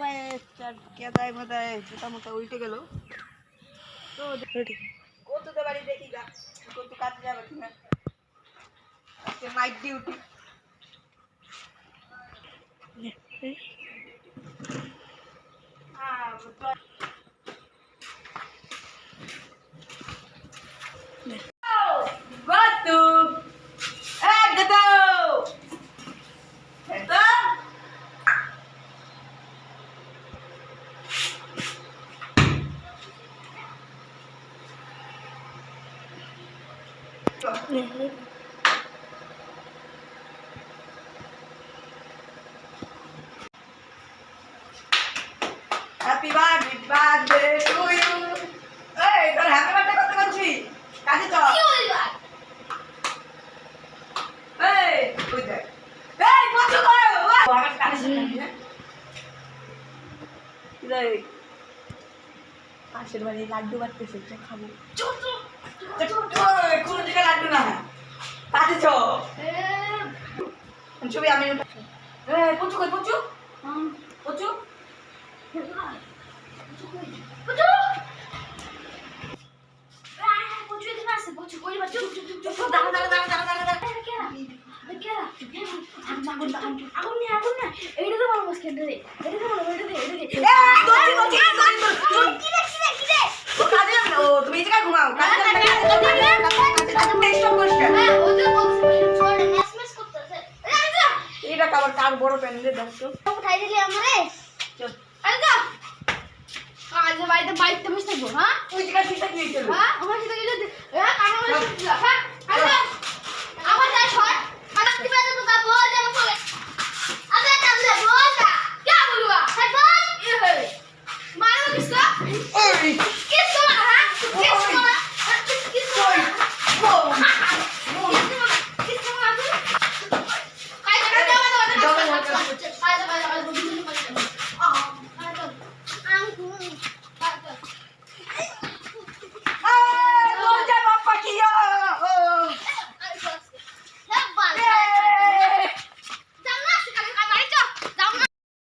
ভাই কেদায় মাদায় মোটা মোটা উল্টে গেল। তো কত তো বাড়ি দেখি গা কত কাজে যাবে কিনা। আজকে নাইট ডিউটি হ্যাঁ। Happy birthday, birthday to you. এই, তোর happy birthday করতে বলছি। কাজে চল। এই, ওই দেখ। এই, কচু করো, ওই। ও, আমার কানে শুনে নি, হ্যাঁ? এই, পাশের বাড়ি লাড্ডু বাটতেছে চল খাব চল, কোনো জায়গায় লাড্ডু না? কাজে চ। ছবি আমি এই, পচু কই পচু? পচু? চুপ দাঁড়া দাঁড়া দাঁড়া দাঁড়া দাঁড়া দাঁড়া। এই, দৌড়ছি, দৌড়ছি, দৌড়ছি, দৌড়ছি। এটা কাবার কার বড় প্যান্ডেল দেখো চল। বাড়িতে বাড়িতে বসে থাকব হ্যাঁ? ওই জায়গায় ঠিক থাকবি চল। হ্যাঁ? আমার সাথে গেলে হ্যাঁ? কানে হ্যাঁ আমার যাই ছয় কানে কি বাজে তো কাবো যেন বলে আবে কামলে বলটা কে বলুয়া। হ্যাঁ বল। মারো কিসকা ওই